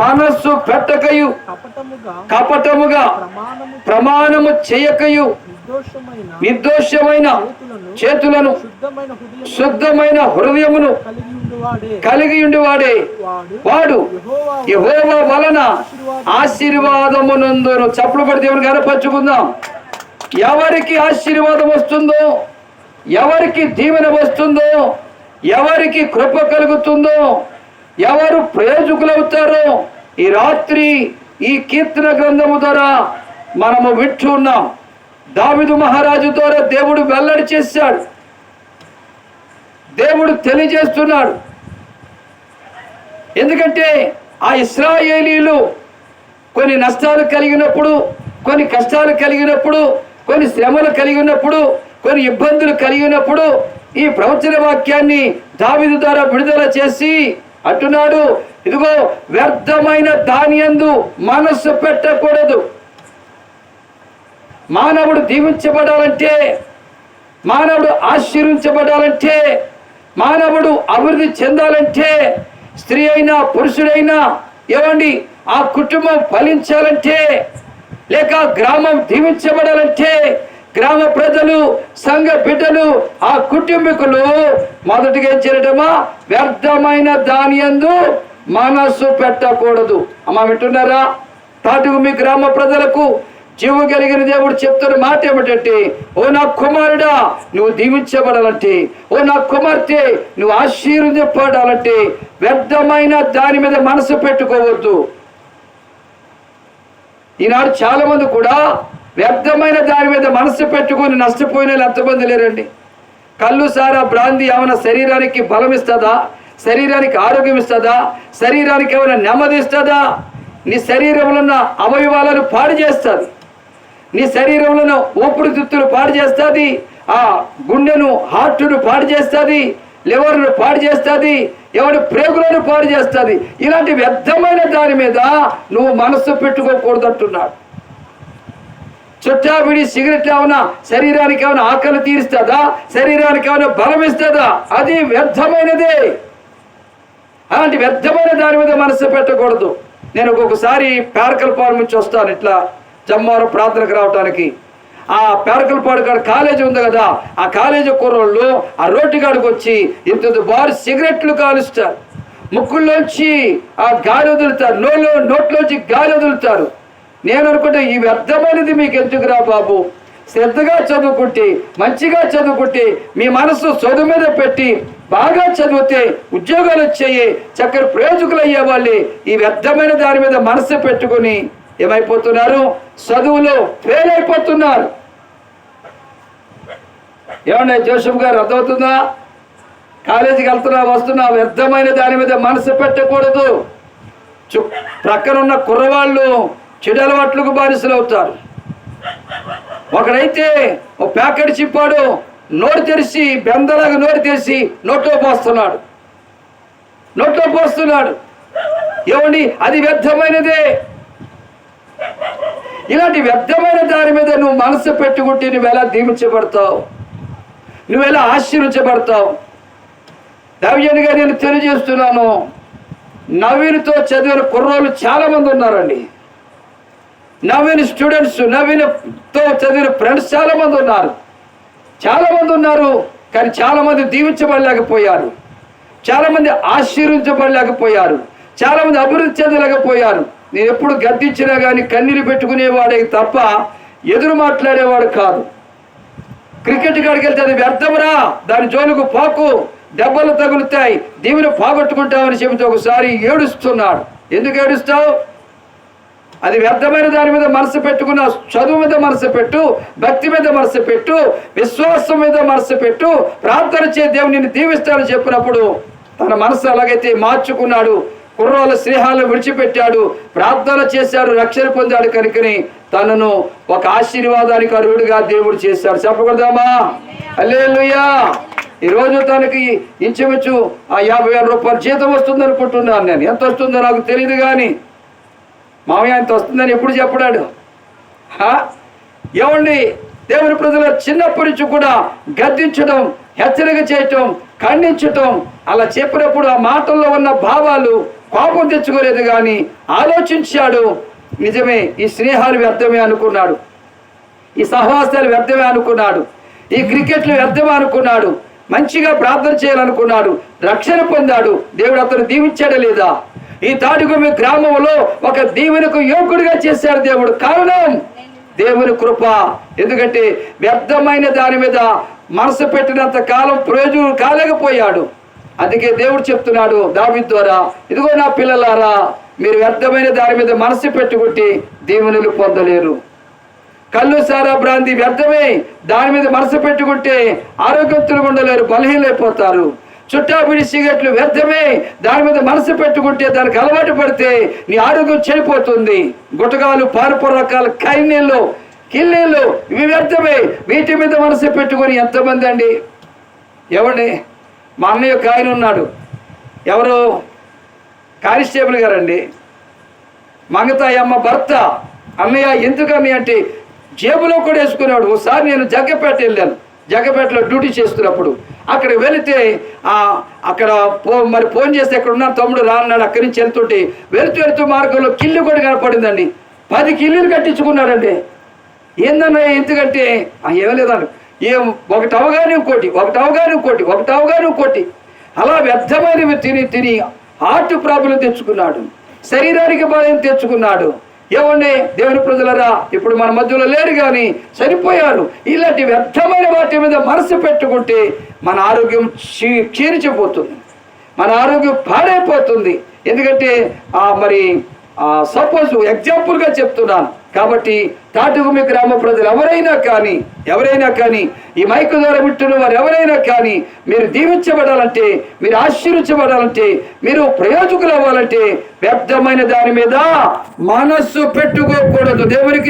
మనస్సు పెట్టకయు. కపటముగా ప్రమాణము చేయకయు. నిర్దోషమైన చేతులను శుద్ధమైన హృదయం శుద్ధమైన హృదయమును కలిగి ఉండువాడే. వాడు యెహోవా వలన ఆశీర్వాదమునందును చప్పుడు పడి దేవుని కనపరుచుకుందాం ఎవరికి ఆశీర్వాదం వస్తుందో ఎవరికి దీవెన వస్తుందో ఎవరికి కృప కలుగుతుందో ఎవరు ప్రయోజకులవుతారో ఈ రాత్రి ఈ కీర్తన గ్రంథము ద్వారా మనము వింటూ ఉన్నాం. దావిదు మహారాజు ద్వారా దేవుడు వెల్లడి చేశాడు. దేవుడు తెలియజేస్తున్నాడు. ఎందుకంటే ఆ ఇస్రాయేలీలు కొన్ని నష్టాలు కలిగినప్పుడు కొన్ని కష్టాలు కలిగినప్పుడు కొన్ని శ్రమలు కలిగినప్పుడు కొన్ని ఇబ్బందులు కలిగినప్పుడు ఈ ప్రవచన వాక్యాన్ని దావిదు ద్వారా విడుదల చేసి అంటున్నాడు ఇదిగో వ్యర్థమైన దానియందు మనస్సు పెట్టకూడదు. మానవుడు దీవించబడాలంటే మానవుడు ఆశీర్వించబడాలంటే మానవుడు అభివృద్ధి చెందాలంటే స్త్రీ అయినా పురుషుడైనా ఏమండి ఆ కుటుంబం ఫలించాలంటే లేక గ్రామం దీవించబడాలంటే గ్రామ ప్రజలు సంఘ బిడ్డలు ఆ కుటుంబీకులు మొదటిగా ఏం చేయటమా వ్యర్థమైన దాని యందు మనస్సు పెట్టకూడదు. అమ్మ వింటున్నారా? తాటుకు మీ గ్రామ ప్రజలకు జీవు కలిగిన దేవుడు చెప్తున్న మాట ఏమిటంటే ఓ నా కుమారుడా నువ్వు దీవించబడాలంటే ఓ నా కుమార్తె నువ్వు ఆశీర్వదింపడాలంటే వ్యర్థమైన దాని మీద మనసు పెట్టుకోవద్దు. ఈనాడు చాలా మంది కూడా వ్యర్థమైన దాని మీద మనసు పెట్టుకొని నష్టపోయిన వాళ్ళు ఎంతమంది లేరండి? కళ్ళు సారా బ్రాంతి ఏమైనా శరీరానికి బలం ఇస్తుందా? శరీరానికి ఆరోగ్యం ఇస్తుందా? శరీరానికి ఏమైనా నెమ్మది ఇస్తుందా? నీ శరీరంలో ఉన్న అవయవాలను పాడు చేస్తుంది. నీ శరీరంలో ఊపిరితిత్తులు పాడు చేస్తుంది. ఆ గుండెను హార్ట్ను పాడు చేస్తుంది. లివర్ను పాడు చేస్తుంది. ఎవరి ప్రేగులను పాడు చేస్తుంది. ఇలాంటి వ్యర్థమైన దాని మీద నువ్వు మనస్సు పెట్టుకోకూడదంటున్నాడు. చుట్టా విడి సిగరెట్ ఏమైనా శరీరానికి ఏమైనా ఆకలి తీరుస్తుందా? శరీరానికి ఏమైనా బలం ఇస్తుందా? అది వ్యర్థమైనదే. అలాంటి వ్యర్థమైన దాని మీద మనసు పెట్టకూడదు. నేను ఒక్కొక్కసారి పేరకలపాడు నుంచి వస్తాను ఇట్లా జమ్మవారం ప్రార్థనకు రావటానికి. ఆ పేరకలపాడు కాడ కాలేజీ ఉంది కదా ఆ కాలేజీ కుర్రోళ్ళు ఆ రోడ్డు కాడికి వచ్చి ఇంత బారు సిగరెట్లు కాలుస్తారు. ముక్కుల్లోంచి ఆ గాలి వదులుతారు నోట్లో నోట్లోంచి గాలి వదులుతారు. నేను అనుకుంటే ఈ వ్యర్థమైనది మీకు ఎందుకురా బాబు? శ్రద్ధగా చదువుకుంటే మంచిగా చదువుకుంటే మీ మనసు చదువు మీద పెట్టి బాగా చదివితే ఉద్యోగాలు వచ్చాయి చక్కని ప్రయోజకులు అయ్యే వాళ్ళే. ఈ వ్యర్థమైన దాని మీద మనసు పెట్టుకొని ఏమైపోతున్నారు? చదువులో ఫెయిల్ అయిపోతున్నారు. ఏమన్నా జోసఫ్ గారు అర్థమవుతుందా? కాలేజీకి వెళ్తున్నా వస్తున్నా వ్యర్థమైన దాని మీద మనసు పెట్టకూడదు. చు ప్రక్కన ఉన్న కుర్రవాళ్ళు చెడు అలవాట్లకు బానిసలు అవుతారు ఒకడైతే ఓ ప్యాకెట్ చిప్పాడు నోరు తెరిచి బెందలాగా నోరు తెరిచి నోట్లో పోస్తున్నాడు. నోట్లో పోస్తున్నాడు. ఏమండి? అది వ్యర్థమైనదే. ఇలాంటి వ్యర్థమైన దాని మీద నువ్వు మనసు పెట్టుకుంటే నువ్వు ఎలా దీవించబడతావు? నువ్వు ఎలా ఆశీర్వించబడతావు దవ్యనిగా నేను తెలియజేస్తున్నాను. నవీన్తో చదివిన కుర్రోళ్ళు చాలామంది ఉన్నారండి. నవీన్ స్టూడెంట్స్ నవీన్తో చదివిన ఫ్రెండ్స్ చాలామంది ఉన్నారు. చాలామంది ఉన్నారు కానీ చాలామంది దీవించబడలేకపోయారు. చాలామంది ఆశీర్వించబడలేకపోయారు చాలామంది అభివృద్ధి చెందలేకపోయారు. నేను ఎప్పుడు గద్దించినా కానీ కన్నీరు పెట్టుకునేవాడే తప్ప ఎదురు మాట్లాడేవాడు కాదు. క్రికెట్ కాడికి వెళ్తే అది వ్యర్థమరా. దాని జోలుకు పోకు. దెబ్బలు తగులుతాయి. దీవిని పోగొట్టుకుంటామని చెబితే ఒకసారి ఏడుస్తున్నాడు. ఎందుకు ఏడుస్తావు? అది వ్యర్థమైన దాని మీద మనసు పెట్టుకున్న చదువు మీద మనసు పెట్టు భక్తి మీద మనసు పెట్టు విశ్వాసం మీద మనసు పెట్టు ప్రార్థన చే దేవుని నిన్ను దీవిస్తాడని చెప్పినప్పుడు తన మనసు అలాగైతే మార్చుకున్నాడు కుర్రోల స్నేహాలను విడిచిపెట్టాడు ప్రార్థన చేశాడు రక్షణ పొందాడు కనుకని తనను ఒక ఆశీర్వాదానికి అర్హుడిగా దేవుడు చేశాడు. చెప్పకూడదామా అల్లేలుయ్యా ఈరోజు తనకి ఇంచుమించు ఆ యాభై వేల రూపాయలు జీతం వస్తుంది అనుకుంటున్నాను నేను. ఎంత వస్తుందో నాకు తెలియదు కానీ మామయ్య అంత వస్తుందని ఎప్పుడు చెప్పడాడు? ఏమండి? దేవుని ప్రజల చిన్నప్పటి నుంచి కూడా గద్దించడం హెచ్చరిక చేయటం ఖండించటం అలా చెప్పినప్పుడు ఆ మాటల్లో ఉన్న భావాలు కోపం తెచ్చుకోలేదు కానీ ఆలోచించాడు. నిజమే ఈ స్నేహాలు వ్యర్థమే అనుకున్నాడు. ఈ సహవాసాలు వ్యర్థమే అనుకున్నాడు. ఈ క్రికెట్లు వ్యర్థమే అనుకున్నాడు. మంచిగా ప్రార్థన చేయాలనుకున్నాడు. రక్షణ పొందాడు. దేవుడు అతను దీవించాడా లేదా? ఈ తాడుగుమి గ్రామంలో ఒక దేవునికి యోగుడిగా చేశాడు దేవుడు. కారణం? దేవుని కృప. ఎందుకంటే వ్యర్థమైన దాని మీద మనసు పెట్టినంత కాలం ప్రయోజనం కాలేకపోయాడు. అందుకే దేవుడు చెప్తున్నాడు దావి ద్వారా ఇదిగో నా పిల్లలారా మీరు వ్యర్థమైన దాని మీద మనసు పెట్టుకుంటే దీవెనలు పొందలేరు. కళ్ళు సారా భ్రాంతి వ్యర్థమే దాని మీద మనసు పెట్టుకుంటే ఆరోగ్యవంతులు ఉండలేరు బలహీనైపోతారు చుట్టాపిడి సిగరెట్లు వ్యర్థమే. దాని మీద మనసు పెట్టుకుంటే దానికి అలవాటు పడితే నీ ఆరోగ్యం చెడిపోతుంది. గుటకాలు పారుపు రకాల కైనీళ్ళు కిల్లీలు ఇవి వ్యర్థమే. వీటి మీద మనసు పెట్టుకొని ఎంతమంది అండి? ఎవరిని మా అన్నయ్య ఒక ఆయన ఉన్నాడు. ఎవరు? కానిస్టేబుల్ గారండి. మంగతాయి అమ్మ భర్త. అన్నయ్య ఎందుకని అంటే జేబులో కూడా వేసుకునేవాడు. ఒకసారి నేను జగ్గపేట వెళ్ళాను. జగ్గపేటలో డ్యూటీ చేస్తున్నప్పుడు. అక్కడ వెళితే అక్కడ పో మరి ఫోన్ చేస్తే అక్కడ ఉన్న తమ్ముడు రాన్నాడు అక్కడి నుంచి వెళ్తుంటే వెళుతూ వెళుతూ మార్గంలో కిల్లు కూడా కనపడిందండి. పది కిల్లులు కట్టించుకున్నాడండి. ఏందన్నా ఎందుకంటే "ఆ, ఏం ఏం ఒకటి అవగానే ఇంకోటి ఒకటి అవగానే ఇంకోటి ఒకటి అవగానే ఇంకోటి. అలా వ్యర్థమైనవి తిని తిని హార్ట్ ప్రాబ్లం తెచ్చుకున్నాడు. శరీరానికి బాధం తెచ్చుకున్నాడు. ఏమండి? దేవుని ప్రజలరా ఇప్పుడు మన మధ్యలో లేరు కానీ చనిపోయారు ఇలాంటి వ్యర్థమైన వాటి మీద మనసు పెట్టుకుంటే మన ఆరోగ్యం క్షీ క్షీణించిపోతుంది. మన ఆరోగ్యం పాడైపోతుంది. ఎందుకంటే మరి సపోజ్ ఎగ్జాంపుల్గా చెప్తున్నాను. కాబట్టి తాటుగుమి గ్రామ ప్రజలు ఎవరైనా కానీ ఎవరైనా కానీ ఈ మైకు ద్వారా వింటున్న వారు ఎవరైనా కానీ మీరు దీవించబడాలంటే మీరు ఆశీర్వించబడాలంటే మీరు ప్రయోజకులు అవ్వాలంటే వ్యర్థమైన దాని మీద మనస్సు పెట్టుకోకూడదు. దేవునికి